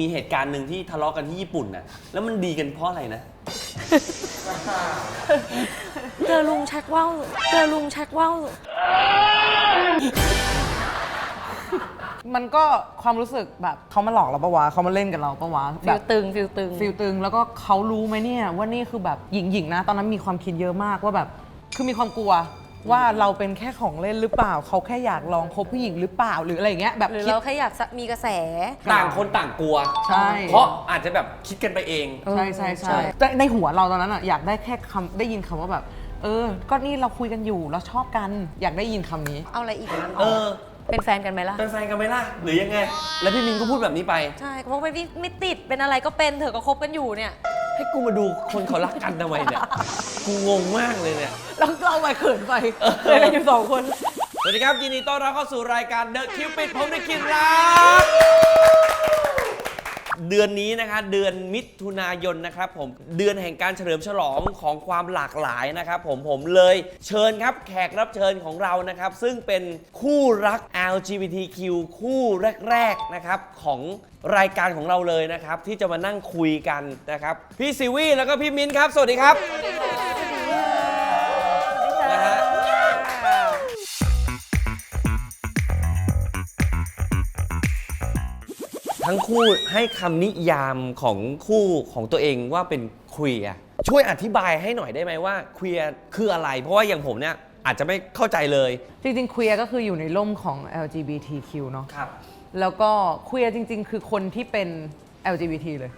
มีเหตุการณ์หนึ่งที่ทะเลาะกันที่ญี่ปุ่นน่ะ แล้วมันดีกันเพราะอะไรนะ เจอลุงชักว่าวเจอลุงชักว่าวมันก็ความรู้สึกแบบเขามาหลอกเราปะวะเขามาเล่นกับเราปะวะฟิแบลบตึงฟิลตึง ฟิลตึงแล้วก็เขารู้ไหมเนี่ยว่านี่คือแบบหญิงๆนะ ตอนนั้นมีความคิดเยอะมากว่าแบบ คือมีความกลัว ว่าเราเป็นแค่ของเล่นหรือเปล่า เขาแค่อยากลองคบผู้หญิงหรือเปล่าหรืออะไรอย่างเงี้ยแบบหรือคิด เราแค่อยากมีกระแส ต่างคนต่างกลัว ใช่ เพราะอาจจะแบบคิดกันไปเองใช่ใช่ใช่ใช่แต่ในหัวเราตอนนั้นอะอยากได้แค่คำได้ยินคำว่าแบบ เออ ก็นี่เราคุยกันอยู่เราชอบกัน อยากได้ยินคำนี้ เอาอะไรอีกนะเออเป็นแฟนกันไหมล่ะ เป็นแฟนกันไหมล่ะ หรือยังไง แล้วพี่มินก็พูดแบบนี้ไป ใช่เพราะไม่ไม่ติดเป็นอะไรก็เป็นเถอะก็คบกันอยู่เนี่ย ให้กูมาดูคนเขารักกันทำไมเนี่ย กูงงมากเลยเนี่ยเราเราไปเขินไปเคยกันอยู่สองคน สวัสดีครับยินดีต้อนรับเข้าสู่รายการ The Cupid ผมได้คิดรัก เดือนนี้นะคะเดือนมิถุนายนนะครับผมเดือนแห่งการเฉลิมฉลองของความหลากหลายนะครับผมผมเลยเชิญครับแขกรับเชิญของเรานะครับซึ่งเป็นคู่รัก LGBTQ คู่แรกๆนะครับของรายการของเราเลยนะครับที่จะมานั่งคุยกันนะครับพี่ซิวี่แล้วก็พี่มิ้นครับ สวัสดีครับ ทั้งคู่ให้คำนิยามของคู่ของตัวเองว่าเป็นควียช่วยอธิบายให้หน่อยได้ไหมว่าควียคืออะไร เพราะว่าอย่างผมเนี่ยอาจจะไม่เข้าใจเลย จริงๆ queer ก็คืออยู่ในร่มของ LGBTQ เนาะ ครับ แล้วก็ queer จริง ๆ คือคนที่เป็น LGBT เลย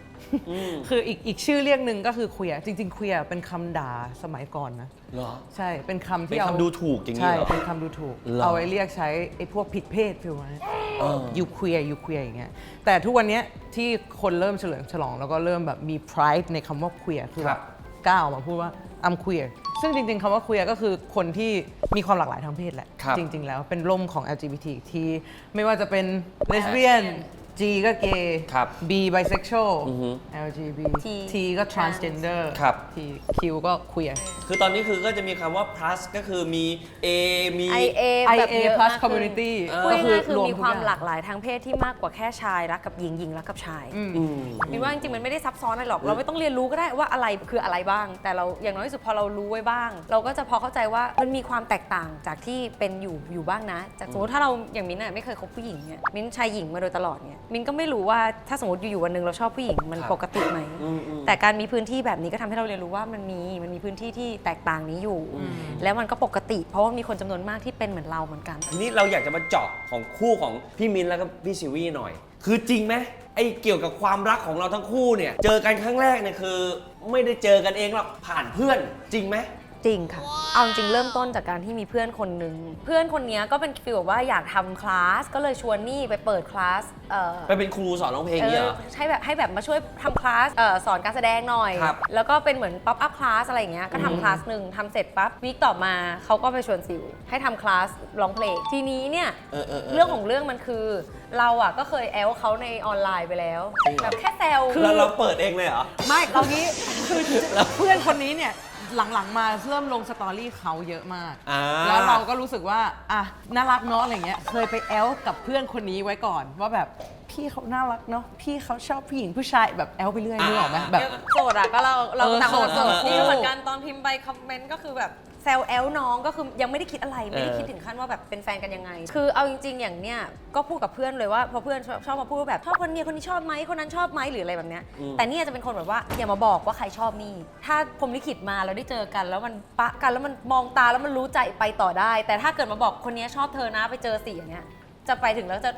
คืออีกอีกชื่อเรียกหนึ่งก็คือ queer จริงๆ queer เป็นคำด่าสมัยก่อนนะ เหรอ ใช่เป็นคำเป็นที่เอาคำดูถูกอย่างนี้ใช่เหรอเป็นคำดูถูก เหรอ เอาไว้เรียกใช้ไอ้พวกผิดเพศฟิลนั้นเออ ยูเคลียร์ยูเคลียร์อย่างเงี้ยแต่ทุกวันเนี้ยที่คนเริ่มเฉลิมฉลอง แล้วก็เริ่มแบบมี pride ในคำว่า queer คือคแบรับบกล้าออกมาพูดว่า I'm queer ซึ่งจริงๆคำว่า queer ก็คือคนที่มีความหลากหลายทางเพศแหละ ครับจริง ๆ แล้วเป็นร่มของ LGBT ที่ไม่ว่าจะเป็น lesbian G ก็ gay ครับ B bisexual อือฮึ LGBT T T ก็ transgender ครับ T Q ก็ queer คือตอนนี้คือก็จะมีคำว่า plus ก็คือมี A มี IA แบบ IA เยอะ plus มากขึ้น community พูดก็คือง่ายๆคือรวมมีทุกความอย่างหลากหลายทางเพศที่มากกว่าแค่ชายรักกับหญิงหญิงรักกับชายอืม มินว่าจริงๆมันไม่ได้ซับซ้อนอะไรหรอก เราไม่ต้องเรียนรู้ก็ได้ว่าอะไรคืออะไรบ้าง แต่เราอย่างน้อยที่สุดพอเรารู้ไว้บ้าง เราก็จะพอเข้าใจว่ามันมีความแตกต่างจากที่เป็นอยู่อยู่บ้างนะ จากสมมติถ้าเราอย่างมินน่ะไม่เคยคบผู้หญิงเนี่ยมินชายหญิงมาโดยตลอดเนี่ยมินก็ไม่รู้ว่าถ้าสมมติอยู่ๆวันหนึ่งเราชอบผู้หญิงมันครับ ปกติไหม อืมอืม แต่การมีพื้นที่แบบนี้ก็ทำให้เราเรียนรู้ว่ามันมีมันมีพื้นที่ที่แตกต่างนี้อยู่แล้วมันก็ปกติ เพราะว่ามีคนจำนวนมากที่เป็นเหมือนเราเหมือนกัน ทีนี้เราอยากจะมาเจาะของคู่ของพี่มินแล้วก็พี่ซิวี่หน่อย คือจริงไหมไอ้เกี่ยวกับความรักของเราทั้งคู่เนี่ย เจอกันครั้งแรกเนี่ยคือ ไม่ได้เจอกันเองหรอกผ่านเพื่อนจริงไหม จริงค่ะ เอาจริงเริ่มต้นจากการที่มีเพื่อนคนหนึ่งเพื่อนคนนี้ก็เป็นฟีลแบบว่าอยากทำคลาสก็เลยชวนนี่ไปเปิดคลาสเอ่อ ไปเป็นครูสอนร้องเพลงเอเนี่ยอเหรอ ใช่แบบให้แบบมาช่วยทำคลาสเอ่อสอนการแสดงหน่อย ครับแล้วก็เป็นเหมือนป๊อปอัพคลาสอะไรอย่างเงี้ยก็ทำคลาสหนึ่งทำเสร็จปั๊บวีคต่อมาเขาก็ไปชวนซิว ให้ทำคลาสร้องเพลงทีนี้เนี่ย เออเออเออ เรื่องของเรื่องมันคือ เราอะก็เคยแอลเขาในออนไลน์ไปแล้ว จริงเหรอ แบบแค่แซว แล้วเราเปิดเองเลยเหรอ ไม่เอางี้คือเพื่อนคนนี้เนี่ย หลังๆมาเริ่มลงสตอรี่เขาเยอะมาก อ่า แล้วเราก็รู้สึกว่า อะ น่ารักเนาะอะไรเงี้ย เคยไปแอลกับเพื่อนคนนี้ไว้ก่อน ว่าแบบพี่เขาน่ารักเนาะ พี่เขาชอบผู้หญิงผู้ชายแบบแอลไปเรื่อยนึกออกไหมแบบ โสดอะก็เราเราเออต่างคนโสดโสดเออนี่ก็เหมือนกันตอนพิมพ์ไปคอมเมนต์ก็คือแบบ แซวแอลน้องก็คือยังไม่ได้คิดอะไรไม่ได้เออคิดถึงขั้นว่าแบบเป็นแฟนกันยังไง คือเอาจริง ๆ อย่างเนี้ยก็พูดกับเพื่อนเลยว่าพอเพื่อนชอบชอบมาพูดว่าแบบชอบคนเนี้ยคนนี้ชอบไหมคนนั้นชอบไหมหรืออะไรแบบเนี้ยแต่เนี่ยจะเป็นคนแบบว่าอย่ามาบอกว่าใครชอบนี่ถ้าผมลิขิตมาเราได้เจอกัน แล้วมันปะกันแล้วมันมองตาแล้วมันรู้ใจไปต่อได้ แต่ถ้าเกิดมาบอกคนนี้ชอบเธอนะไปเจอสี่อย่างเนี้ยจะไปถึงแล้วจะ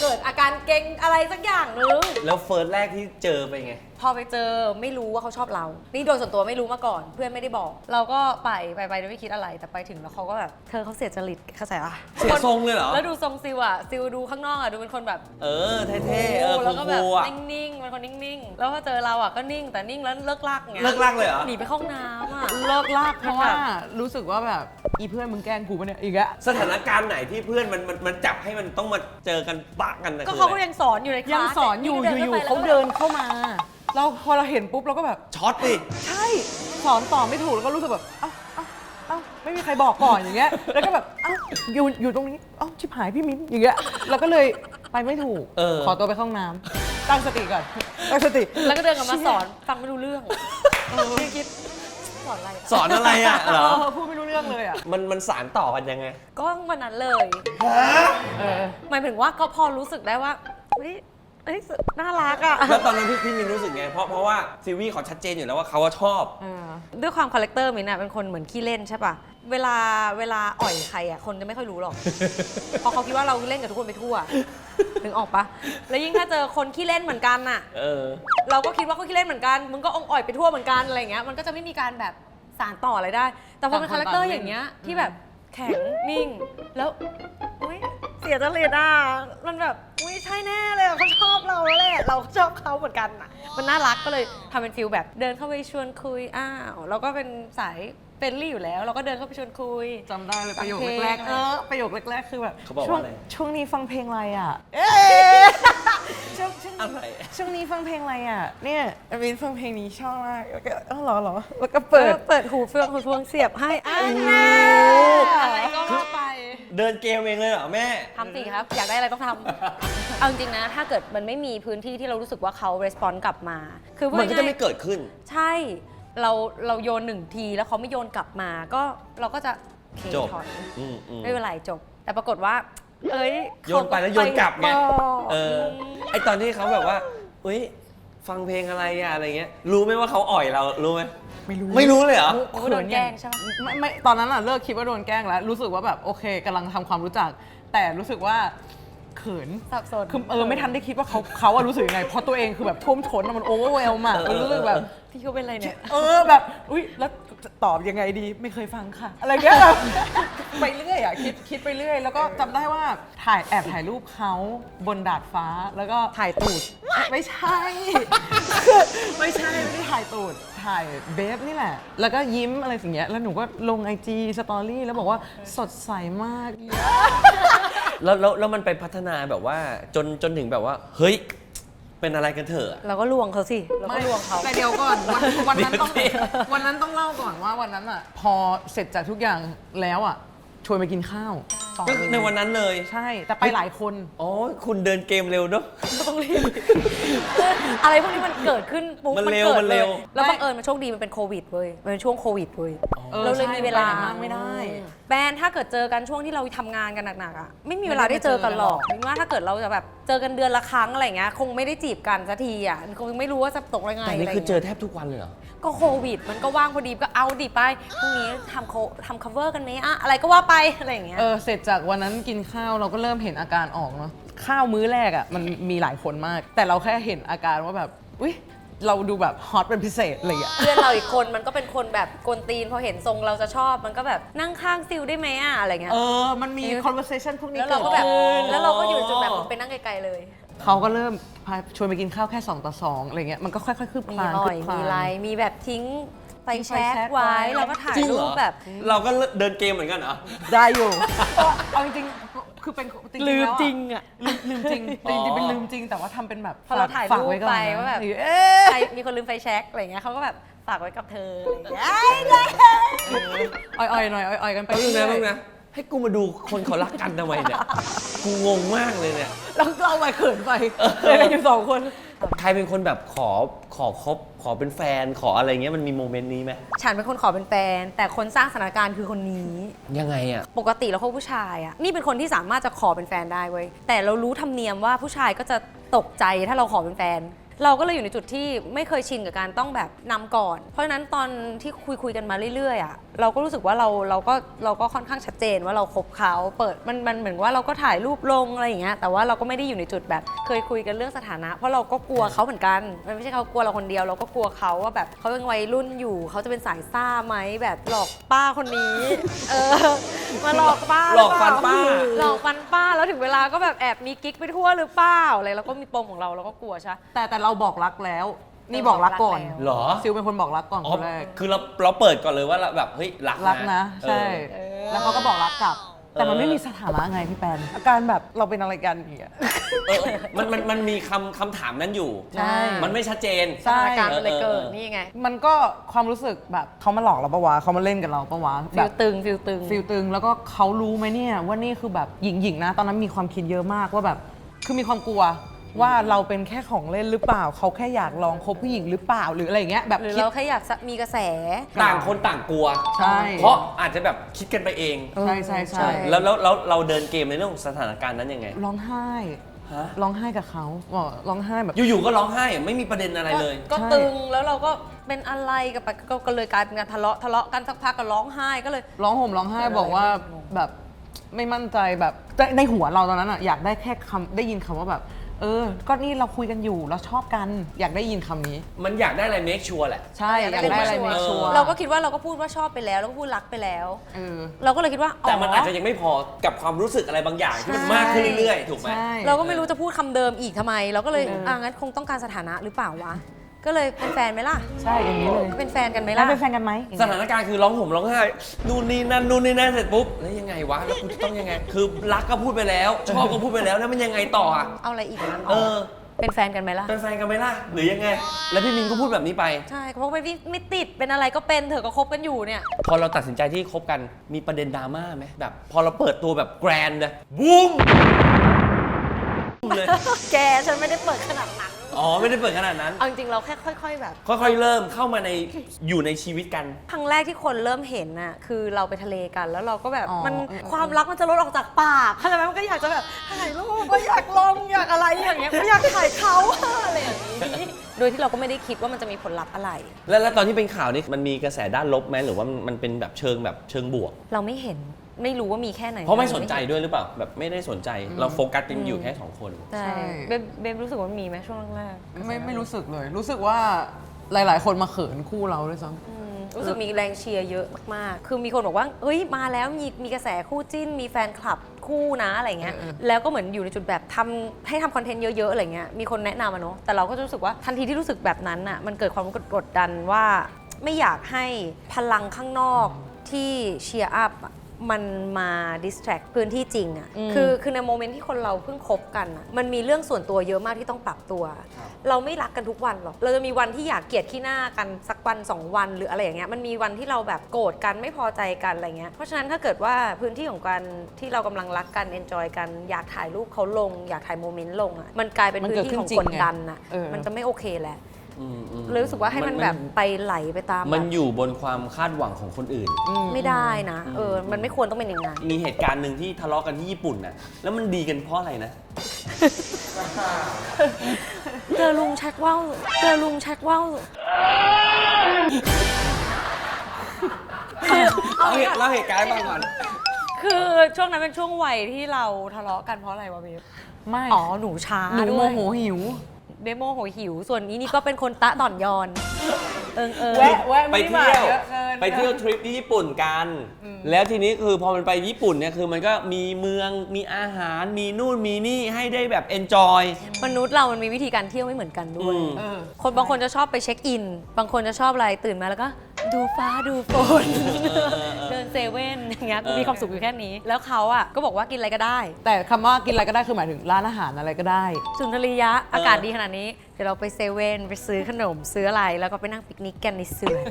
เกิดอาการเกรงอะไรสักอย่างนึงแล้วเฟิร์สแรกที่เจอไปนไงพอไปเจอไม่รู้ว่าเขาชอบเรา นี่โดยส่วนตัวไม่รู้มาก่อน เพื่อนไม่ได้บอก เราก็ไปไปไปโดยไม่คิดอะไรแต่ไปถึงแล้วเขาก็แบบเธอเขาเสียจริตเข้าใจปะเสียทรงเลยเหรอ แล้วดูทรงซิวอะซิวดูข้างนอกอะดูเป็นคนแบบ เออเท่ๆเออแล้วก็คแบบรูๆอะนิ่งๆเป็นคนนิ่งๆ แล้วพอเจอเราอะก็นิ่งแต่นิ่งแล้วเลิกลากไงเลิกลากเลยเหรอ หนีไปเข้าห้องน้ำอะ เลิกลากเพราะว่ารู้สึกว่าแบบอีเพื่อนมึงแกล้งกูปะเนี่ยอีกอะสถานการณ์ไหนที่เพื่อนมันมันมันจับให้มันต้องมาเจอกันปะกันนะก็คือเขาอะไรก็ยังสอนอยู่ในคลาสยังสอนอยู่นี่ก็อยู่ไปๆแล้วเขาเดินเข้ามา เราพอเราเห็นปุ๊บเราก็แบบ ช็อตดิ ใช่สอนต่อไม่ถูกแล้วก็รู้สึกแบบ เอ้าเอ้าเอ้าไม่มีใครบอกก่อนอย่างเงี้ย แล้วก็แบบ เอ้าอยู่อยู่ตรงนี้ เอ้าชิบหายพี่มิ้นอย่างเงี้ยเราก็เลยไปไม่ถูก เออ ขอตัวไปเข้าห้องน้ตั้งสติก่อนตั้งสติ แล้วก็เดินกลับมาสอนฟังไม่รู้เรื่องยังคิดสอนอะไรอะสอนอะไรอะเหรอ เออพูดไม่รู้เรื่องเลยอะมันมันสารต่อกันยังไง ก็วันนั้นเลย เออ หมายถึงว่าก็พอรู้สึกได้ว่าเฮ้ย เฮ้ยน่ารักอะแล้วตอนนั้นพี่พี่มินรู้สึกไง เพราะเพราะว่าซีวีเขาชัดเจนอยู่แล้วว่าเขาว่าชอบ เออด้วยความคาแรคเตอร์มินอะเป็นคนเหมือนขี้เล่นใช่ปะเวลาเวลาอ่อยใครอะคนจะไม่ค่อยรู้หรอก เพราะเขาคิดว่าเราเล่นกับทุกคนไปทั่ว ถึงออกปะแล้วยิ่งถ้าเจอคนขี้เล่นเหมือนกันน่ะเออ เราก็คิดว่าเขาขี้เล่นเหมือนกัน มึงก็องอ่อยไปทั่วเหมือนกันอะไรอย่างเงี้ย มันก็จะไม่มีการแบบสารต่ออะไรได้ แต่พอเป็นต่างคนคาแรคเตอร์ต่างอเล่นย่างเงี้ยที่แบบแข็งนิ่ง แล้ว อุ้ยเสียจริตอะมันแบบอุ้ยใช่แน่เลยอะเขาชอบเราแล้วแหละเราชอบเขาเหมือนกันอะ มันน่ารักก็เลยทำเป็นฟิลแบบเดินเข้าไปชวนคุยอ้าวเราก็เป็นสายเฟรนลี่อยู่แล้ว เราก็เดินเข้าไปชวนคุย จำได้เลยประโยคฟังเพลงแรกๆเออประโยคแรกๆคือแบบเขาบอกว่าช่วงอะไร ช่วงนี้ฟังเพลงอะไรอะช่วงช่วงอะไรช่วงนี้ฟังเพลงอะไรอะ เนี่ยอวินฟังเพลงนี้ชอบมากแล้วก็อ๋อเหรอเหรอแล้วก็เปิเปิดดเปิดหูเฟืองหูพวงเสียบให้อ่าอะไรก็ว่าไป เดินเกมเองเลยเหรอแม่ ทำสิครับ อยากได้อะไรต้องทำ เอาจริงๆนะ ถ้าเกิดมันไม่มีพื้นที่ที่เรารู้สึกว่าเขา response กลับมา คือพูดมันก็จะง่ายๆไม่เกิดขึ้น ใช่ เราเราโยนหนึ่งทีแล้วเขาไม่โยนกลับมา ก็เราก็จะโอเคจบถอยอืมอืม ไม่เป็นไรจบ แต่ปรากฏว่า เอ้ยโยนไปแล้วโยนกลับไงต่อ เออ ไอตอนที่เขาแบบว่าเฮ้ย ฟังเพลงอะไรอะอะไรเงี้ย รู้ไหมว่าเขาอ่อยเรา รู้ไหมไม่รู้ ไม่รู้เลยเหรอ โอ้โดนแกล้งใช่ไหม ไม่ไม่ตอนนั้นอะเลิกคิดว่าโดนแกล้งแล้ว รู้สึกว่าแบบโอเคกำลังทำความรู้จัก แต่รู้สึกว่า เขินสับสน คือเออไม่ทันได้คิดว่าเขาเขาอะรู้สึกยังไงเพราะตัวเองคือแบบท่วมท้นอะมันโอเวอร์เวลมากเออรู้สึกแบบพี่เขาเป็นอะไรเนี่ย เออแบบ อุ้ยแล้วจะตอบยังไงดีไม่เคยฟังค่ะ อะไรเงี้ยแบบ ไปเรื่อยอะคิดคิดไปเรื่อย แล้วก็จำได้ว่าถ่ายแอบถ่ายรูปเขาบนดาดฟ้าแล้วก็ถ่ายตูด ไม่ใช่ไม่ใช่ไม่ได้ถ่ายตูดถ่ายเบฟนี่แหละ แล้วก็ยิ้มอะไรสิ่างเงี้ยแล้วหนูก็ลงไอจีสตอรี่แล้วบอกว่าสดใสมาก แล้วแล้วแล้วมันไปพัฒนาแบบว่าจนจนถึงแบบว่า เฮ้ย เป็นอะไรกันเถอะ เราก็ลวงเขาสิเราก็ลวงเขา แต่เดี๋ยวก่อนวันวันนั้นต้องเดี๋ยวสิ วันนั้นต้องเล่าก่อนว่าวันนั้นอะ พอเสร็จจากทุกอย่างแล้วอะชวนไปกินข้าวต่อก็เลยในวันนั้นเลยใช่ แต่ไปหลายคนอ๋อคุณเดินเกมเร็วเนอะ ต้องรีบอะไรพวกนี้มันเกิดขึ้นปุ๊บมันเร็วกิดมันเร็ว ลยแล้วบังเอิญมันโชคดีมันเป็นโควิดเว้ยมันเป็นช่วงโควิดเว้ยออเราเลยใช่มีเวลาไปไหนมากไม่ได้ แบรนด์ถ้าเกิดเจอกันช่วงที่เราทำงานกันหนักๆอะไม่มีเวลาได้เจอกันหรอกมินว่าถ้าเกิดเราจะแบบเจอกันเดือนละครั้งอะไรเงี้ยคงไม่ได้จีบกันสักทีอะคงไม่รู้ว่าจะตกยังไงแต่นี่ะไรคืองี้ยเจอแทบทุกวันเลยเหรอ ก็โควิด มันก็ว่างพอดีก็เอาดิไปพรุ่งนี้ทำโคทำ cover กันไหมอะอะไรก็ว่าไปอะไรอย่างเงี้ย เออเสร็จจากวันนั้นกินข้าวเราก็เริ่มเห็นอาการออกเนาะข้าวมื้อแรกอะมันมีหลายคนมาก แต่เราแค่เห็นอาการว่าแบบอุ้ย เราดูแบบฮอตเป็นพิเศษอะไรอย่างเงี้ย เพื่อนเราอีกคนมันก็เป็นคนแบบกวนตีนพอเห็นทรงเราจะชอบมันก็แบบนั่งข้างซิลได้ไหมอะอะไรเงี้ย เออ มันมี conversation พวกนี้แล้วเราก็แบบกิดขึ้นแล้วเราก็อยู่จุดแบบมึงไปนั่งไกลๆเลยเขาก็เริ่มพาชวนไปกินข้าวแค่ 2 ต่อ 2 อะไรเงี้ย มันก็ค่อยๆคืบคมีลานอ่คือยบคลามีน ไลน์มีแบบทิ้งไฟทิ้งไฟแช็กแช็กไว้ไว้แล้วก็ถ่ายจริงรูเหรปอแบบ เราก็เดินเกมเหมือนกันเหรอ ได้อยู่ เอาจริงๆ คือเป็นจริงๆลืมแล้วจริงอะลืมลืมจริงอ๋อจริงๆเป็นลืมจริง แต่ว่าทำเป็นแบบพอเราถ่ายฝกรูปไว้ก่อนไปนะว่าแบบเอ๊ะใครมีคนลืมไฟแช็กอะไรเงี้ยเขาก็แบบฝากไว้กับเธออะไรเงี้ยอ่อยๆหน่อยอ่อยๆกันไปแป๊บนึงเรื่นะอแป๊บยนึงนะ ให้กูมาดูคนเขารักกันทำไมเนี่ย กูงงมากเลยเนี่ยๆเราเราไปเขินไปเคยกันอยู่สองคน ใครเป็นคนแบบขอขอคบขอเป็นแฟนขออะไรเงี้ยมันมีโมเมนต์นี้ไหมฉันเป็นคนขอเป็นแฟน แต่คนสร้างสถานการณ์คือคนนี้ ยังไงอะ ปกติเราคบผู้ชายอะนี่เป็นคนที่สามารถจะขอเป็นแฟนได้เว้ยแต่เรารู้ธรรมเนียมว่าผู้ชายก็จะตกใจถ้าเราขอเป็นแฟน เราก็เลยอยู่ในจุดที่ไม่เคยชินกับการต้องแบบนำก่อน เพราะฉะนั้นตอนที่คุยคุยๆกันมาเรื่อยๆอะเราก็รู้สึกว่าเราเราก็เราก็ค่อนข้างชัดเจนว่าเราคบเขาเปิดมันมันเหมือนว่าเราก็ถ่ายรูปลงอะไรอย่างเงี้ยแต่ว่าเราก็ไม่ได้อยู่ในจุดแบบ เคยคุยกันเรื่องสถานะ เพราะเราก็กลัวเขาเหมือนกันมันไม่ใช่เขากลัวเราคนเดียว เราก็กลัวเขาว่าแบบเขายังวัยรุ่นอยู่เขาจะเป็นสายซ่าไหมแบบหลอกป้าคนนี้ เออมาหลอกป้าหลอกฟันป้าหลอกฟันป้าแล้วถึงเวลาก็แบบแอบมีกิ๊กไปทั่วหรือเปล่าอะไรเราก็มีปมของเราเราก็กลัวใช่แต่แต่เราบอกรักแล้ว นี่บอกรักก่อนบอกรักแล้วเหรอ ซิลเป็นคนบอกรักก่อนอ๋คอนแรก คือเราเราเปิดก่อนเลยว่าเราแบบเฮ้ยรักรักนะ ใช่ เออ แล้วเขาก็บอกรักกลับ แต่มันไม่มีสถานะไงพี่แปนอาการแบบเราเป็นอะไรกันอย่างเงี้ย เออมันมันมันมีคำคำถามนั้นอยู่ ใช่ มันไม่ชัดเจนสถานการณ์มันเลยเกิด เออเออ นี่ไง มันก็ความรู้สึกแบบเขามาหลอกเราปะวะเขามาเล่นกับเราปะวะฟิแบลบตึง ฟิลตึง ฟิลตึงแล้วก็เขารู้ไหมเนี่ยว่านี่คือแบบหญิงๆนะ ตอนนั้นมีความคิดเยอะมากว่าแบบ คือมีความกลัว ว่าเราเป็นแค่ของเล่นหรือเปล่า เขาแค่อยากลองคบผู้หญิงหรือเปล่าหรืออะไรอย่างเงี้ยแบบหรือคิด เราแค่อยากมีกระแส ต่างคนต่างกลัว ใช่ เพราะอาจจะแบบคิดกันไปเอง ใช่ใช่ใช่ แล้วแล้วแล้วเราเดินเกมในเรื่องของสถานการณ์นั้นยังไง ร้องไห้ฮะ ร้องไห้กับเขาบอกร้องไห้แบบ อยู่ๆก็ร้องไห้อะไม่มีประเด็นอะไรเลย ก็ใช่ตึงแล้วเราก็เป็นอะไรกับไปก็ก็เลยกลายเป็นการทะเลาะทะเลาะกันสักพักก็ร้องไห้ก็เลย ร้องห่มร้องไห้เกิดอะไรบอกว่าขึ้นแบบไม่มั่นใจแบบในในหัวเราตอนนั้นอะอยากได้แค่คำได้ยินคำว่าแบบ เออ ก็นี่เราคุยกันอยู่เราชอบกันอยากได้ยินคำนี้ มันอยากได้อะไรเมคชัวร์แหละ ใช่อยากได้อะไรไม่ชัวร์เราก็คิดว่าเราก็พูดว่าชอบไปแล้วแล้วก็พูดรักไปแล้ว เออ เราก็เลยคิดว่าแต่มันอาจจะยังไม่พอกับความรู้สึกอะไรบางอย่างที่มันมากขึ้นเรื่อยๆ ถูกไหม ใช่ เราก็ไม่รู้จะพูดคำเดิมอีกทำไม เราก็เลยเอออ่อ่างั้นคงต้องการสถานะหรือเปล่าวะ ก็เลยเป็นแฟนไหมล่ะ ใช่อย่างนี้เลยเป็นแฟนกันไหมแล้ล่ะ วเป็นแฟนกันไหมสถานการณ์คือร้องห่มร้องไห้นู่นนี่นั่นนู่นนี่นั่นเสร็จปุ๊บแล้วยังไงวะแล้วกูจะต้องยังไง คือรักก็พูดไปแล้ว ชอบก็พูดไปแล้วแล้วมันยังไงต่ออะเอาอะไรอีกนะเออเป็นแฟนกันไหมล่ะ เป็นแฟนกันไหมล่ะหรือยังไง แล้วพี่มินก็พูดแบบนี้ไป ใช่เพราะไม่ไม่ติดเป็นอะไรก็เป็นเถอะก็คบกันอยู่เนี่ย พอเราตัดสินใจที่คบกันมีประเด็นดราม่าไหมแบบพอเราเปิดตัวแบบแกรนด์เลยบูมเลย แกฉันไม่ได้เปิดขนาดนั้น อ๋อไม่ได้เปิดขนาดนั้น เอาจริงๆเราแค่ค่อย ๆ แบบ ค่อยๆเริ่มเข้ามาในอยู่ในชีวิตกัน ครั้งแรกที่คนเริ่มเห็นน่ะคือเราไปทะเลกันแล้วเราก็แบบอ๋อมันเออ ความรักมันจะลดออกจากปากเข้าใจไหมมันก็อยากจะแบบถ่ายรูปก็อยากลงอยากอะไรอย่างเงี้ยก็อยากถ่ายเขาอะไรอย่างนี้โดยที่เราก็ไม่ได้คิดว่ามันจะมีผลลัพธ์อะไร แล้วแล้วตอนที่เป็นข่าวนี่มันมีกระแสด้านลบไหมหรือว่ามันเป็นแบบเชิงแบบเชิงบวก เราไม่เห็น ไม่รู้ว่ามีแค่ไหนเพราะไม่สนใจด้วยหรือเปล่าแบบไม่ได้สนใจ เราโฟกัสกันอยู่แค่สองคน ใช่ใช่เบมเบมรู้สึกว่ามีไหมช่วงแรกๆไม่ไม่รู้สึกเลย รู้สึกว่าหลาย ๆ คนมาเขินคู่เราด้วยซ้ำอืมรู้สึกมีแรงเชียร์เยอะมากๆ คือมีคนบอกว่าเฮ้ย มาแล้วมีมีกระแสคู่จิ้น มีแฟนคลับคู่นะอะไรเงี้ยเออเออแล้วก็เหมือนอยู่ในจุดแบบทำให้ทำคอนเทนต์เยอะ ๆ อะไรเงี้ย มีคนแนะนำมาเนาะ แต่เราก็รู้สึกว่าทันทีที่รู้สึกแบบนั้นอะ มันเกิดความกดดันว่าไม่อยากให้พลังข้างนอกที่เชียร์อัพอะ มันมาดิสแทรกพื้นที่จริงอะอืมคือคือในโมเมนต์ที่คนเราเพิ่งคบกันอะมันมีเรื่องส่วนตัวเยอะมากที่ต้องปรับตัวเราไม่รักกันทุกวันหรอกเราจะมีวันที่อยากเกลียดขี้หน้ากันสักวันสองวันหรืออะไรอย่างเงี้ยมันมีวันที่เราแบบโกรธกันไม่พอใจกันอะไรเงี้ยเพราะฉะนั้นถ้าเกิดว่าพื้นที่ของการที่เรากำลังรักกันเอนจอยกันอยากถ่ายรูปเขาลง อยากถ่ายโมเมนต์ลงอะมันกลายเป็นมันพื้เกิดนที่ขึ้นของจริงกดดันอะไงเออ มันจะไม่โอเคแหละ อืมอืมเลยรู้สึกว่าให้มันแบบไปไหลไปตามมันแบบอยู่บนความคาดหวังของคนอื่น ไม่ได้นะเออมันไม่ควรต้องเป็นอย่างนั้น มีเหตุการณ์หนึ่งที่ทะเลาะกันที่ญี่ปุ่นนะแล้วมันดีกันเพราะอะไรนะ เจอลุงชักว่าวเจอลุงชักว่าวเอาเหตุเล่าเหตุการณ์ให้ฟังก่อน คือช่วงนั้นเป็นช่วงวัยที่เราทะเลาะกันเพราะอะไรวะเบฟไม่ อ๋อหนูช้าหนูด้โมวยโหหิว เบฟโมโหหิว ส่วนนี้นี่ก็เป็นคนตะต่อนยอน เอิงเอิง แวะแวะไปไม่ได้เที่ยวเยอะเกิน ไปเที่ยวทริปที่ญี่ปุ่นกันแล้วทีนี้คือพอมันไปญี่ปุ่นเนี่ยคือมันก็มีเมืองมีอาหารมีนู่นมีนี่ให้ได้แบบเอนจอยมนุษย์เรามันมีวิธีการเที่ยวไม่เหมือนกันด้วย อืม เออ คนบางคนจะชอบไปเช็คอิน บางคนจะชอบอะไรตื่นมาแล้วก็ ดูฟ้าดูฝนเดินเซเว่นอย่างเงี้ยเออมีความสุขอยู่แค่นี้ แล้วเขาอะก็บอกว่ากินอะไรก็ได้ แต่คำว่ากินอะไรก็ได้คือหมายถึงร้านอาหารอะไรก็ได้ สุนทรียะอากาศดีขนาดนี้เดี๋ยวเราไปเซเว่นไปซื้อขนมซื้ออะไรแล้วก็ไปนั่งปิกนิกกันในสวน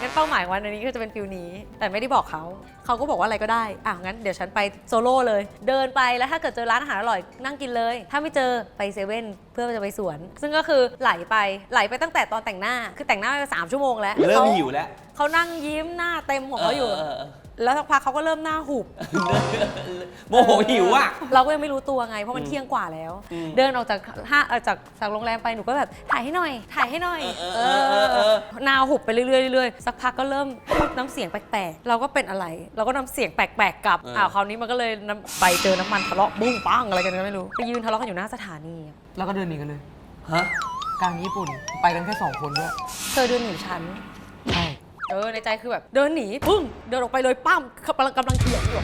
งั้นเป้าหมายวันนี้ก็จะเป็นฟิลนี้ แต่ไม่ได้บอกเขา เขาก็บอกว่าอะไรก็ได้อะงั้นเดี๋ยวฉันไปโซโล่เลย เดินไปแล้วถ้าเกิดเจอร้านอาหารอร่อยนั่งกินเลย ถ้าไม่เจอไปเซเว่นเพื่อจะไปสวน ซึ่งก็คือไหลไปไหลไปตั้งแต่ตอนแต่งหน้า คือแต่งหน้าไปสามชั่วโมงแล้วเริ่มขาหิวแล้วเขานั่งยิ้มหน้าเต็มของเขาอยู่เเออ แล้วสักพักเขาก็เริ่มหน้าหุบ โมโหหิวอะ เราก็ยังไม่รู้ตัวไง เพราะมันเที่ยงกว่าแล้ว อืมเดินออกจากห้าเอ่อจากจากโรงแรมไปหนูก็แบบถ่ายให้หน่อย ถ่ายให้หน่อยเออเออเออเออ หนาวหุบไปเรื่อยๆเรื่อยๆสักพักก็เริ่มพูดน้ำเสียงแปลกๆ เราก็เป็นอะไร เราก็น้ำเสียงแปลกๆกลับอ้าวคราวนี้มันก็เลยน้ำไปเจอน้ำมันทะเลาะบุ้งปังอะไรกันก็ไม่รู้ไปยืนทะเลาะกันอยู่หน้าสถานีอะแล้วก็เดินหนีกันเลย ฮะ กลางญี่ปุ่นไปกันแค่สองคนด้วย เธอเดินหนีฉันใช่ เออในใจคือแบบเดินหนีปึ้งเดินออกไปเลยปั้มกำลังกำลังเถียงอยู่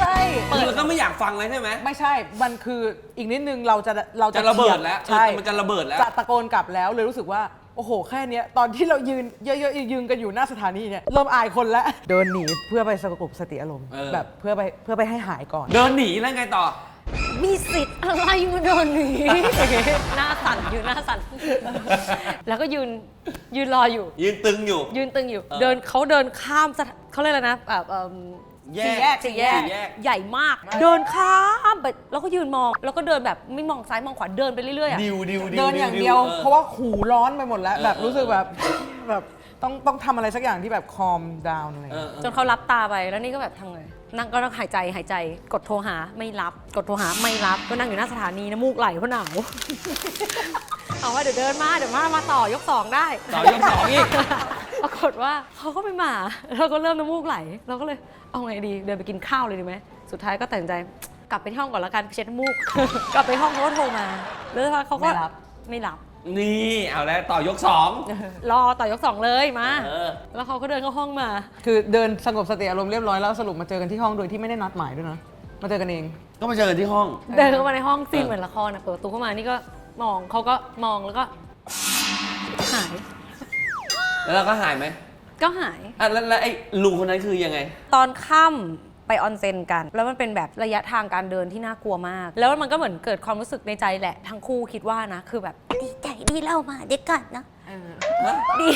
ใช่คือเราก็ไม่อยากฟังเลยใช่ไหมไม่ใช่ มันคืออีกนิดนึงเราจะเราจะจะระเบิดแล้วใช่เออมันจะระเบิดแล้ว จะตะโกนกลับแล้วเลยรู้สึกว่า โอ้โห แค่เนี้ย ตอนที่เรายืนเยอะๆยืนกันอยู่หน้าสถานีเนี่ยเริ่มอายคนแล้ว เดินหนีเพื่อไปสงบสติอารมณ์ เออ แบบเพื่อไปเพื่อไปให้หายก่อน เดินหนีแล้วไงต่อ มีสิทธิ์อะไรมาเดินหนีหน้าสั่นอยู่หน้าสั่น แล้วก็ยืนยืนรออยู่ ยืนตึงอยู่ ยืนตึงอยู่เออเดินเขาเดินข้ามสถเขาเรียกอะไรนะแบบเอิ่มแยสี่แยกกสี่แยกสี่แยก ใหญ่มาก เดินข้ามไปแล้วก็ยืนมอง แล้วก็เดินแบบไม่มองซ้ายมองขวาเดินไปเรื่อยๆอะ ดิวดิวดิวเดินอย่างเดียว เพราะว่าหูร้อนไปหมดแล้ว แบบรู้สึกแบบแบบต้องต้องทำอะไรสักอย่างที่แบบคอมดาวน์อะไรอย่างเอเงี้ยอเออจนเขารับตาไปแล้วนี่ก็แบบทำไง นั่งก็ต้องหายใจหายใจ กดโทรหาไม่รับ กดโทรหาไม่รับ ก็นั่งอยู่หน้าสถานีน้ำมูกไหลเพราะหนาว เอาว่าเดี๋ยวเดินมาเดี๋ยวมามาต่อยกสองได้ ต่อยกสองอีก ปรากฏว่าเขาก็ไม่มาเราก็เริ่มน้ำมูกไหล เราก็เลยเอาไงดีเดินไปกินข้าวเลยดีไหมสุดท้ายก็ตัดสินใจ กลับไปที่ห้องก่อนแล้วกันไปเช็ดน้ำมูก กลับไปห้องเขาก็โทรมาแล้วสักพักเขาก็ไม่รับ ไม่รับ นี่เอาแล้วต่อยกสองรอต่อยกสองเลยมา เออ แล้วเขาก็เดินเข้าห้องมา คือเดินสงบสติอารมณ์เรียบร้อยแล้วสรุปมาเจอกันที่ห้องโดยที่ไม่ได้นัดหมายด้วยนะ มาเจอกันเอง ก็มาเจอกันที่ห้อง เดินเข้ามาในห้องซีนเออเหมือนละครนะเปิดประตูเข้ามานี่ก็มองเขาก็มองแล้วก็ หาย แล้วเราก็หายไหมก็หาย อะแล้วแล้วไอ้ลุงคนนั้นคือยังไง ตอนค่ำ ไปออนเซ็นกัน แล้วมันเป็นแบบระยะทางการเดินที่น่ากลัวมาก แล้วมันก็เหมือนเกิดความรู้สึกในใจแหละทั้งคู่คิดว่านะ คือแบบดีใจที่เรามาด้วยกันนะ ดี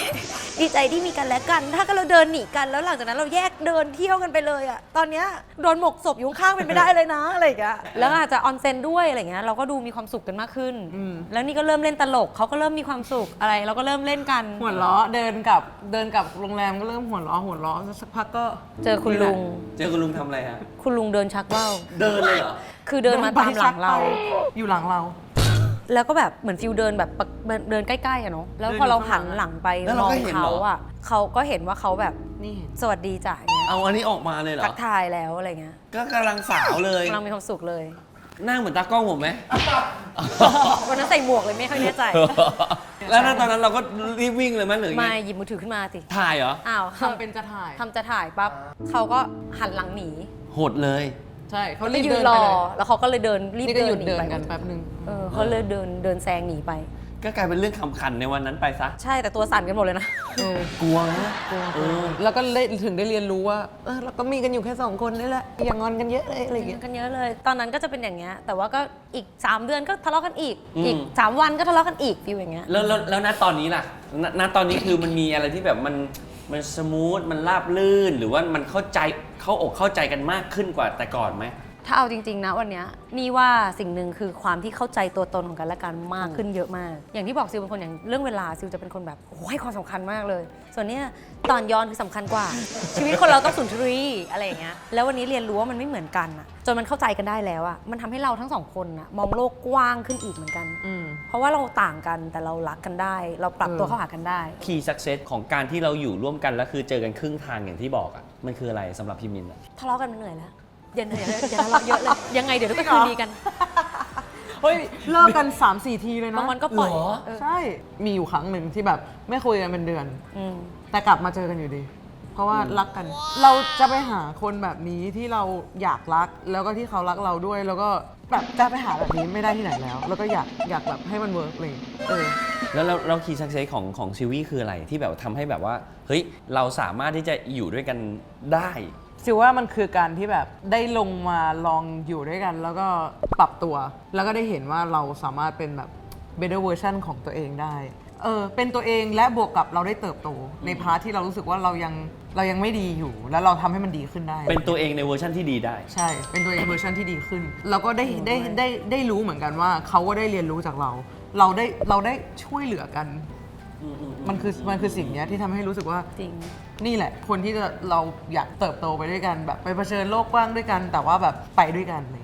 ดีใจที่มีกันและกัน ถ้าเราเดินหนีกันแล้วหลังจากนั้นเราแยกเดินเที่ยวกันไปเลยอะตอนเนี้ยโดนหมกศพอยู่ข้างๆเป็นไปได้เลยนะอะไรอย่างเงี้ยแล้วอาจจะออนเซ็นด้วยอะไรอย่างเงี้ยเราก็ดูมีความสุขกันมากขึ้น อืม แล้วนี่ก็เริ่มเล่นตลกเขาก็เริ่มมีความสุขอะไร เราก็เริ่มเล่นกัน หัวเราะเดินกลับเดินกลับโรงแรมก็เริ่มหัวเราะหัวเราะสักพักก็เจอคุณลุง เจอคุณลุงทำอะไรฮะ คุณลุงเดินชักว่าวเดินเลยเหรอ คือเดินมาตามหลังเรา อยู่หลังเรา แล้วก็แบบเหมือนฟิลเดินแบบปะเดินใกล้ๆอะเนาะแล้วเดินพอเราอยู่หัข้างนหลังหลังไปแล้วมเราองก็เห็นเหรอ เขาอะเขาก็เห็นว่าเขาแบบนี่เห็น สวัสดีจ้ะเนี่ยเอาอันนี้ออกมาเลยเหรอ ทักทายแล้วอะไรเงี้ยก็กำลังสาวเลยกำลังมีความสุขเลยหน้าเหมือนตากล้องผมไหม วันนั้นใส่หมวกเลยไม่ค่อยแน่ใจ แล้วตอนนั้นเราก็รีบวิ่งเลยมั้ยหรือไง ไม่หยิบมือถือขึ้นมาติถ่ายเหรอ อ้าวทำเป็นจะถ่าย ทำจะถ่ายปั๊บเขาก็หันหลังหนี โหดเลย ใช่เขาก็รีบยืเดินนรไปอ เลยแล้วเขาก็เลยเดินรีบนี่ก็เดิหยุดนหนีเดินไปกันแป๊บนึง เออเขาเลยเดินเดินแซงหนีไป ก็กลายเป็นเรื่องขำขันในวันนั้นไปซะ ใช่แต่ตัวสั่นกันหมดเลยนะ เออ กลัวนะเออ แล้วก็เลยถึงได้เรียนรู้ว่า เออเราก็มีกันอยู่แค่สองคนนี่แหละ อย่างอนกันเยอะเลยอะไรอย่างเงี้ย กันเยอะเลย ตอนนั้นก็จะเป็นอย่างเงี้ย แต่ว่าก็อีก 3 เดือนก็ทะเลาะกันอีกอีก 3 วันก็ทะเลาะกันอีกฟิวอย่างเงี้ย แล้วแล้วแล้วณตอนนี้ล่ะณณตอนนี้คือมันมีอะไรที่แบบมันมันสมูทมันราบลื่นหรือว่ามันเข้าใจ เข้าอกเข้าใจกันมากขึ้นกว่าแต่ก่อนไหม ถ้าเอาจริง ๆ นะวันเนี้ยนี่ว่าสิ่งหนึ่งคือความที่เข้าใจตัวตนของกันและกันมากขึ้นเยอะมาก อย่างที่บอกซิลเป็นคนอย่างเรื่องเวลาซิลจะเป็นคนแบบโอ้โหให้ความสำคัญมากเลย ส่วนเนี้ยตอนย้อนคือสำคัญกว่า ชีวิตคนเราต้องสุนทรีย์อะไรอย่างเงี้ยแล้ววันนี้เรียนรู้ว่ามันไม่เหมือนกันอะจนมันเข้าใจกันได้แล้วอะมันทำให้เราทั้งสองคนอะมองโลกกว้างขึ้นอีกเหมือนกัน อืม เพราะว่าเราต่างกันแต่เรารักกันได้ เราปรับตัวเออเข้าหากันได้ คีย์สักเซสของการที่เราอยู่ร่วมกันแล้วคือเจอกันครึ่งทางอย่างที่บอกอะ มันคืออะไรสำหรับพี่มินอะ ทะเลาะกันมันเหนื่อยแล้วอย่าเหนื่อยเลยอย่าทะเลาะเยอะเลย ยังไงเดี๋ยวก็คืนดีกัน เฮ้ยเลิกกัน3ามสี่ทีเลยนะบางวันก็ปล่อยเหรอ เออใช่มีอยู่ครั้งหนึ่งที่แบบไม่คุยกันเป็นเดือน อืม แต่กลับมาเจอกันอยู่ดี เพราะว่ารักกัน เราจะไปหาคนแบบนี้ที่เราอยากรัก แล้วก็ที่เขารักเราด้วย แล้วก็แบบจะไปหาแบบนี้ไม่ได้ที่ไหนแล้ว แล้วก็อยากอยากแบบให้มันเวิร์กเลยเออ แล้วแล้วแล้วคีย์สักเซสของของซิวี่คืออะไรที่แบบทำให้แบบว่าเฮ้ยเราสามารถที่จะอยู่ด้วยกันได้ ซิว่ามันคือการที่แบบได้ลงมาลองอยู่ด้วยกัน แล้วก็ปรับตัว แล้วก็ได้เห็นว่าเราสามารถเป็นแบบ better version ของตัวเองได้ เออเป็นตัวเองและบวกกับเราได้เติบโต ในพาร์ทที่เรารู้สึกว่าเรายังเรายังไม่ดีอยู่ แล้วเราทำให้มันดีขึ้นได้ เป็นตัวเองในเวอร์ชันที่ดีได้ ใช่ เป็นตัวเองเวอร์ชันที่ดีขึ้น เราก็ได้ได้ได้ได้รู้เหมือนกันว่าเขาก็ได้เรียนรู้จากเรา เราได้เราได้ช่วยเหลือกัน มันคือมันคือสิ่งเนี้ยที่ทำให้รู้สึกว่า จริง นี่แหละ คนที่จะเราอยากเติบโตไปด้วยกันแบบไปเผชิญโลกกว้างด้วยกัน แต่ว่าแบบไปด้วยกันอะไรอย่างเลย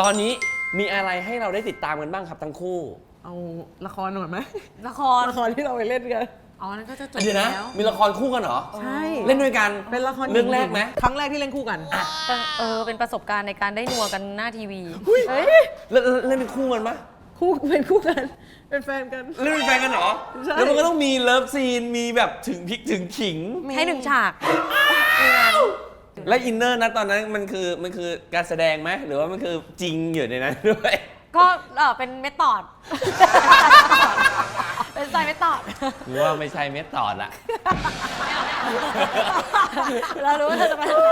ตอนนี้มีอะไรให้เราได้ติดตามกันบ้างครับทั้งคู่เอาละครหน่อยไหมละครละครที่เราไปเล่นกัน อ๋อนั่นก็จะจบเดี๋ยวนะ แล้ว มีละครคู่กันเหรอ ใช่ เล่นด้วยกันเป็นละครเรื่องแรกไหม ครั้งแรกที่เล่นคู่กันเออเป็นประสบการณ์ในการได้นัวกันหน้าทีวีแล้วแล้วเล่นเป็นคู่กันปะคู่เป็นคู่กัน เป็นแฟนกัน เล่นเป็นแฟนกันเหรอ ใช่ แล้วมันก็ต้องมีเลิฟซีน มีแบบถึงพริกถึงขิง ให้หนึ่งฉาก และอินเนอร์นะตอนนั้นมันคือมันคือการแสดงไหมหรือว่ามันคือจริงอยู่ในนั้นด้วย ก็เออเป็นเมธอด เป็นสายเมธอดหรือว่าไม่ใช่เมธอดละ เรารู้ว่าเธอจะไปทางไหน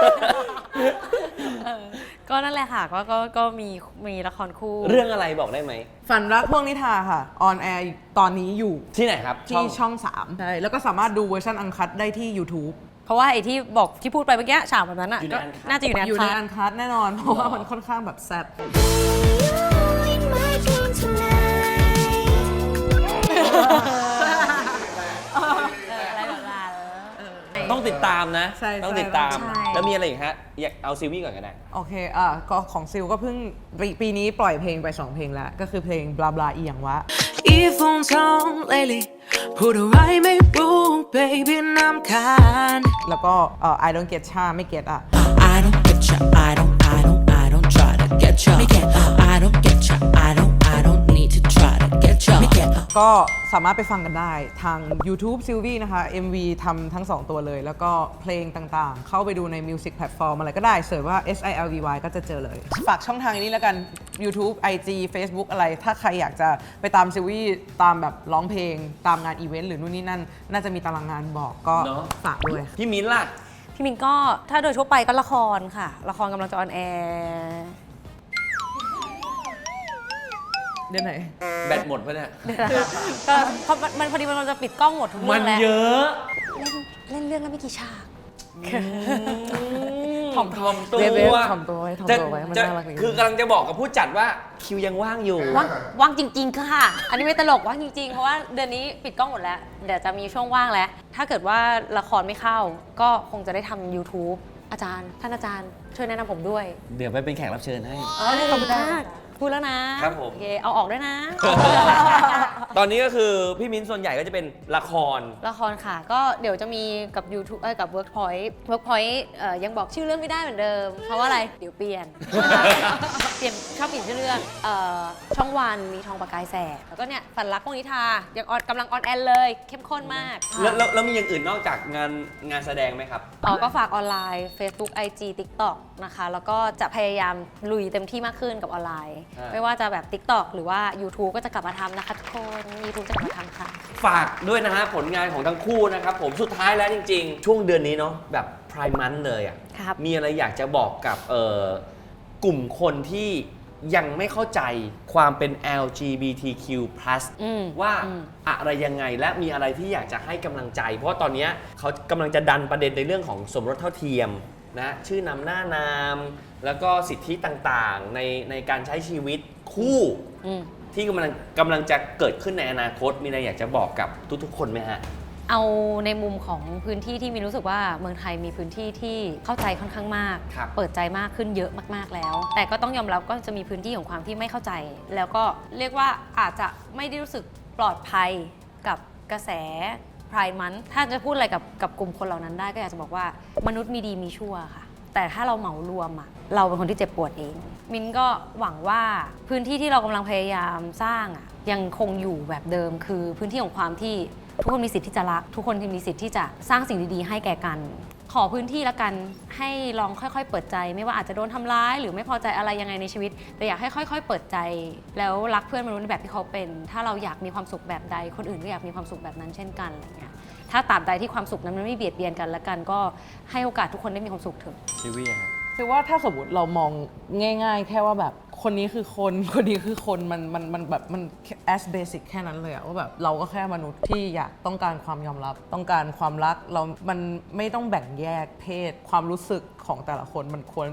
เออก็นั่นแหละค่ะ ก็ก็ก็มีมีละครคู่ เรื่องอะไรบอกได้ไหม ฝันรักพวกนิทาค่ะออนแอร์ตอนนี้อยู่ที่ไหนครับที่ช่อง 3 ใช่ แล้วก็สามารถดูเวอร์ชันอังคัดได้ที่ YouTube เพ ราะว่าไอ้ที่บอกที่พูดไปเมื่อกี้ฉากแบบนั้นอะอยู่ในก็อันคัดน่าจะอยู่ในอยู่ในอัอันนคัดคัดแน่นอน เพราะว่ามันค่อนข้างแบบแซ่บ in my dream tonight. อะไรแบบนั้น ต้องติดตามนะ ใช่ต้องติดตาม ใช่ แล้วมีอะไรอีกฮะอยากเอาซีวีก่อนก็ได้โอเคอะก็ของซิลก็เพิ่งปีปีนี้ปล่อยเพลงไป 2 เพลงแล้ว ก็คือเพลง blah blah อีหยังวะ Earphones on lately. Put a rhyme in room, baby, and I'm kind. แล้วก็เอ่อ I don't get ชาไม่ get อะ I don't get ya. I don't. I don't. I don't try to get ya. I don't ก็สามารถไปฟังกันได้ทาง YouTube ซิลวี่นะคะ MV ทำทั้ง 2 ตัวเลย แล้วก็เพลงต่างๆ เข้าไปดูใน Music Platform อะไรก็ได้เสิร์ชว่า S I L V Y ก็จะเจอเลย ฝากช่องทางนี้แล้วกัน YouTube IG Facebook อะไร ถ้าใครอยากจะไปตามซิลวี่ตามแบบร้องเพลง ตามงานอีเวนต์หรือนู่นนี่นั่น น่าจะมีตารางงานบอกก็เนอะ ฝากด้วย พี่มิ้นท์ล่ะ พี่มินก็ถ้าโดยทั่วไปก็ละครค่ะ ละครกำลังจะออนแอร์ เดือนไหน แบตหมดปะเนี่ย ก็เพราะมันมันพอดีมันจะปิดกล้องหมดทุกมัเรื่อนงแล้วเยอะเล่นเล่นเรื่องละไม่กี่ฉาก ถ่อมถ่อมตัว เว็บเว็บถ่อมตัวไว้ถ่อมตัวไว้มันจะน่ารักดี คือกำลังจะบอกกับผู้จัดว่าคิวยังว่างอยู่ ว่างว่างจริง ๆ ค่ะ อันนี้ไม่ตลกว่างจริง ๆ เพราะว่าเดือนนี้ปิดกล้องหมดแล้ว เดี๋ยวจะมีช่วงว่างแล้ว ถ้าเกิดว่าละครไม่เข้า ก็คงจะได้ทำ YouTube อาจารย์ ท่านอาจารย์ ช่วยแนะนำผมด้วย เดี๋ยวไปเป็นแขกรับเชิญให้เออขอบคุณมาก พูดแล้วนะครับผม โอเคเอาออกด้วยนะ ตอนนี้ก็คือพี่มิ้นท์ส่วนใหญ่ก็จะเป็นละคร ละครค่ะ ก็เดี๋ยวจะมีกับ YouTube เอ้ยกับ Workpoint Workpoint เอ่อยังบอกชื่อเรื่องไม่ได้เหมือนเดิม เพราะว่าอะไร เดี๋ยวเปลี่ยน เปลี่ยนชอบเปลี่ยนชื่อเรื่องเอ่อช่องวันมีทองประกายแสงแล้วก็เนี่ยฝันรักพวกนิทายังออนกำลังออนแอนเลย เข้มข้นมากแล้วแล้วแล้วมีอย่างอื่นนอกจากงานงานแสดงไหมครับ อ๋อก็ฝากออนไลน์ Facebook IG TikTok นะคะ แล้วก็จะพยายามลุยเต็มที่มากขึ้นกับออนไลน์อ่า ไม่ว่าจะแบบ TikTok หรือว่า YouTube ก็จะกลับมาทำนะคะทุกคน YouTube จะกลับมาทำค่ะ ฝากด้วยนะฮะผลงานของทั้งคู่นะครับผมสุดท้ายแล้วจริง ๆ ช่วงเดือนนี้เนาะแบบพรายมันเลยอะครับมีอะไรอยากจะบอกกับเอ่อกลุ่มคนที่ยังไม่เข้าใจความเป็น LGBTQ+ อืมว่าอืม อะไรยังไงและมีอะไรที่อยากจะให้กำลังใจ เพราะว่าตอนเนี้ยเขากำลังจะดันประเด็นในเรื่องของสมรสเท่าเทียมนะชื่อนำหน้านาม แล้วก็สิทธิต่างๆในในการใช้ชีวิตคู่อืมที่กำลังกำลังจะเกิดขึ้นในอนาคตมีอะไรอยากจะบอกกับทุกๆ คนไหมฮะ เอาในมุมของพื้นที่ที่มีรู้สึกว่าเมืองไทยมีพื้นที่ที่เข้าใจค่อนข้างมาก ครับ เปิดใจมากขึ้นเยอะมากๆแล้ว แต่ก็ต้องยอมรับก็จะมีพื้นที่ของความที่ไม่เข้าใจ แล้วก็เรียกว่าอาจจะไม่ได้รู้สึกปลอดภัยกับกระแสพรายมัน ถ้าจะพูดอะไรกับกับกลุ่มคนเหล่านั้นได้ก็อยากจะบอกว่ามนุษย์มีดีมีชั่วค่ะ แต่ถ้าเราเหมารวมอะเราเป็นคนที่เจ็บปวดเอง มินก็หวังว่าพื้นที่ที่เรากำลังพยายามสร้างอะยังคงอยู่แบบเดิม คือพื้นที่ของความที่ทุกคนมีสิทธิ์ที่จะรัก ทุกคนที่มีสิทธิ์ที่จะสร้างสิ่งดีๆ ให้แก่กัน ขอพื้นที่ละกันให้ลองค่อย ๆ เปิดใจ ไม่ว่าอาจจะโดนทำร้าย หรือไม่พอใจอะไรยังไงในชีวิต แต่อยากให้ค่อย ๆ เปิดใจ แล้วรักเพื่อนมนุษย์ในแบบที่เขาเป็น ถ้าเราอยากมีความสุขแบบใด คนอื่นก็อยากมีความสุขแบบนั้นเช่นกันอะไรเงี้ย ถ้าตราบใดที่ความสุขนั้นมันไม่เบียดเบียนกันและกัน ก็ให้โอกาสทุกคนได้มีความสุขเถอะซีวีฮะ คือว่าถ้าสมมติเรามองง่าย ๆ แค่ว่าแบบคนนี้คือคนคนนี้คือคนมันมันมันแบบมัน as basic แค่นั้นเลยอะว่าแบบเราก็แค่มนุษย์ที่อยากต้องการความยอมรับ ต้องการความรักเรา มันไม่ต้องแบ่งแยกเพศ ความรู้สึกของแต่ละคนมันควร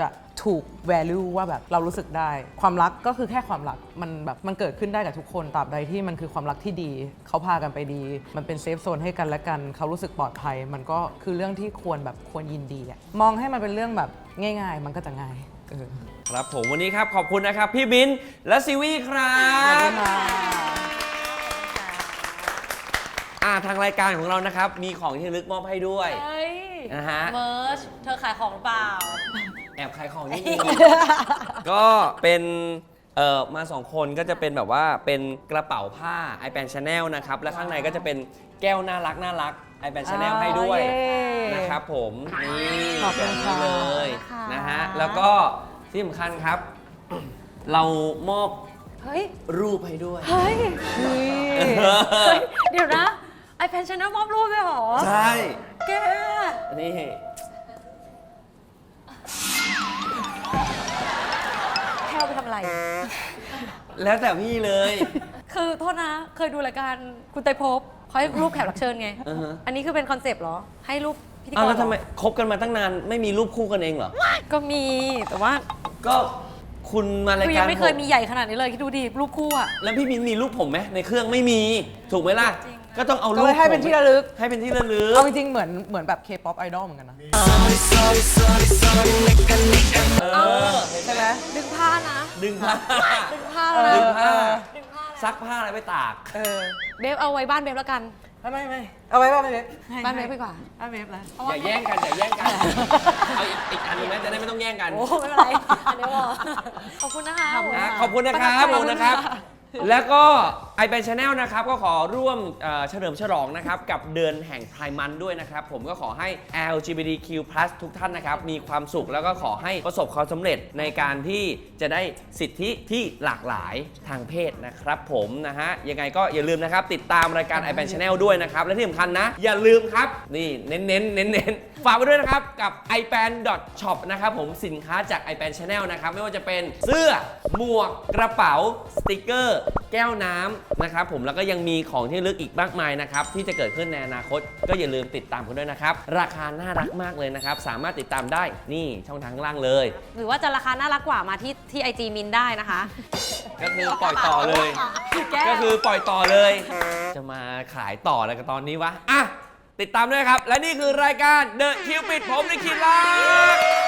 จะถูก value ว่าแบบเรารู้สึกได้ ความรักก็คือแค่ความรักมันแบบมันเกิดขึ้นได้กับทุกคนตราบใดที่มันคือความรักที่ดี เขาพากันไปดี มันเป็นเซฟโซนให้กันและกัน เขารู้สึกปลอดภัย มันก็คือเรื่องที่ควรแบบควรยินดีอะมองให้มันเป็นเรื่องแบบง่าย ๆ มันก็จะง่ายเออ ครับผมวันนี้ครับขอบคุณนะครับ พี่บินและซีวีครับ อ่าทางรายการของเรานะครับ มีของที่ระลึกมอบให้ด้วย เฮ้ยนะฮะ เมิร์ชเธอขายของหรือเปล่า แอบขายของนิดนึง ก็เป็นเอ่อมาสองคนก็จะเป็นแบบว่าเป็นกระเป๋าผ้า i p a n Channel นะครับ และข้างในก็จะเป็นแก้วน่ารักน่ารัก i p a n Channel ให้ด้วยเย้นะครับผมนี่ขอบแบคุบณนี้ค่ะ เลยค่ะ นะฮะแล้วก็ที่สำคัญครับ เรามอบเฮ้ย รูปให้ด้วย เฮ้ย นี่เฮ้ยเดี๋ยวนะ ไอแพนชแนลมอบรูปเลยเหรอ ใช่ แก นี่แล้วแต่พี่เลย คือโทษนะ เคยดูรายการคุณไตรภพเขาให้รูปแขกรับเชิญไง อือฮะ อันนี้คือเป็นคอนเซปต์เหรอ ให้รูปพิธีกอ้าวรแล้วทำไมเหรอคบกันมาตั้งนานไม่มีรูปคู่กันเองเหรอ ก็มี แต่ว่าก็คุณมารายคือการยังไม่เคยผมีใหญ่ขนาดนี้เลยคิดดูดิรูปคู่อะแล้วพี่มินมีรูปผมไหมในเครื่องไม่มี ถูกไหมล่ะ จริงนะ ก็ต้องเอาก็รูปเลยให้เป็นที่ระลึก ให้เป็นที่ระลึกเอาจริงๆเหมือนเหมือนแบบ K-POP idol เหมือนกันนะเออใช่ไหมดึงผ้านะ ดึงผ้าดึงผ้าเอนะดึงผ้าดึงผ้านะซักผ้าอะไรไปตากเออเบฟเอาไว้บ้านเบฟแล้วกัน ไม่ไม่ไม่เอาไว้บ้านเว็บบ้านเบฟดีกว่า บ้านเว็บแล้วอย่าแย่งกันอย่าแย่งกันเอาอีกอีกอันหนึงไหมจะได้ไม่ต้องแย่งกันโอ้ไม่เป็นไรอันนี้พอขอบคุณนะคะนะขอบคุณนะครับขอบคุณนะครับ แล้วก็ i p a n Channel นะครับก็ขอร่วมเอ่อเฉลิมฉลองนะครับกับเดือนแห่งไพร์มันด้วยนะครับ ผมก็ขอให้ LGBTQ+ ทุกท่านนะครับ มีความสุขแล้วก็ขอให้ประสบความสำเร็จในการที่จะได้สิทธิที่หลากหลายทางเพศนะครับผมนะฮะ ยังไงก็อย่าลืมนะครับ ติดตามรายการ i p a n Channel ด้วยนะครับ และที่สำคัญนะ อย่าลืมครับ นี่เน้นเน้นเน้นเน้นๆฝากไว้ด้วยนะครับ กับ i p a n shop นะครับผมสินค้าจาก i p a n Channel นะครับ ไม่ว่าจะเป็นเสื้อหมวกกระเป๋าสติกเกอร์แก้วน้ำนะครับผมแล้วก็ยังมีของที่ระลึกอีกมากมายนะครับที่จะเกิดขึ้นในอนาคต ก็อย่าลืมติดตามกันด้วยนะครับ ราคาน่ารักมากเลยนะครับ สามารถติดตามได้นี่ช่องทางข้างล่างเลย หรือว่าจะราคาน่ารักกว่ามาที่ที่ไอจีมินได้นะคะ ก็คือปล่อยต่อเลย แก้ว ก็คือปล่อยต่อเลย จะมาขายต่ออะไรกันตอนนี้วะอะติดตามด้วยครับ และนี่คือรายการ The Cupid ผมลิขิตรักขอบคุณนะครับข